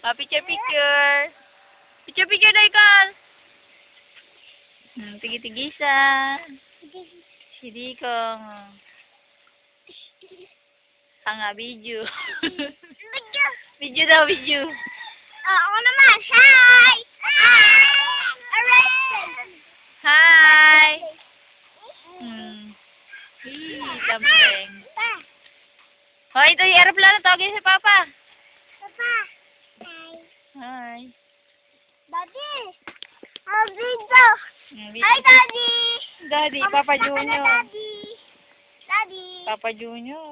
Oh, picture, picture. Picture, picture na ikaw. Hmm, tigi-tigisan. Si Dikong. Tanga, video. video daw, video. Oh, ako naman. Hi! Hi! Alright. Hi! Hmm. Hii, tampeng. Pa. Oh, ito yung aeroplano. Tawagin si Papa. Papa. Hi. Daddy. Oh, video. Hi, Daddy. Daddy, Kamusta Papa ka na, Junior. Daddy. Daddy. Papa Junior.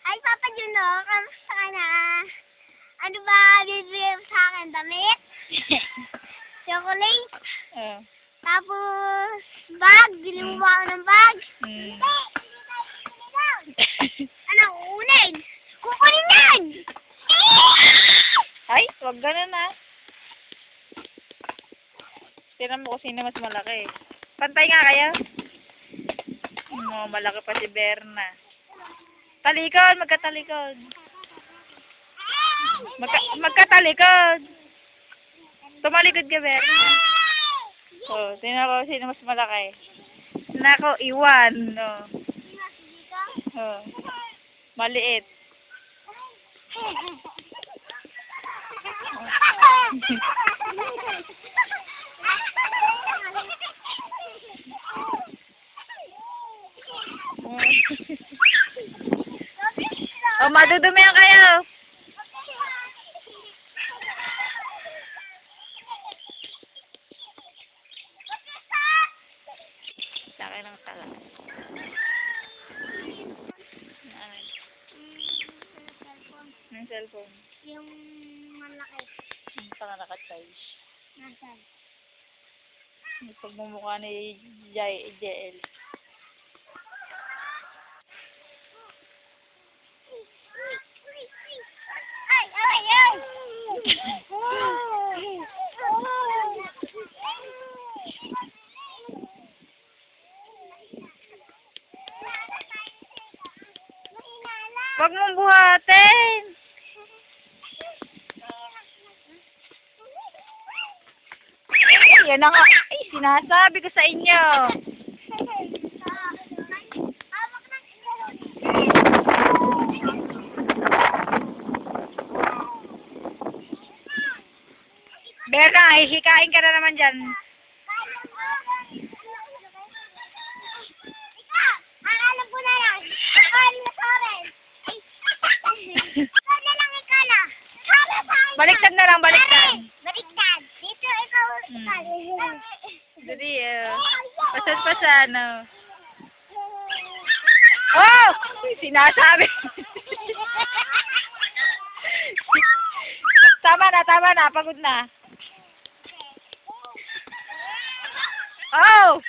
Hi, Papa Junior. Kamusta ka na? Ano ba bibigyan mo sa akin? Damit? Chocolate? Oh. Tapos, bag? Bili mo ba ako ng bag? Hmm. Hindi. Hindi Ay, wag ganun ah. Tinan mo kung sino mas malaki. Pantay nga kayo. No, malaki pa si Berna. Talikod, magkatalikod. Magka magkatalikod. Tumalikod ka, Berna. Oh, tingnan ko sino mas malaki. Nako, iwan. No. Oh, maliit. oh, madudumihan kayo. Laki ng tala. Yung cellphone. Yung malaki. Nakatouch. Nasaan? Yung pagmumukha ni JL. Ay, ay, ay! Huwag mong buhatin! Yan na nga. Ay, sinasabi ko sa inyo. Berna, hihikain ka na naman dyan. Ko na lang. Akala na sa akin. Ay. Ikaw na lang ikaw na. Sabi sa akin. Baliktad na lang, baliktad. Baliktad. Dito ikaw. Hmm. Dali, uh, pasad-pasad, no. Oh! Sinasabi. tama na, tama na. Pagod na. Oh!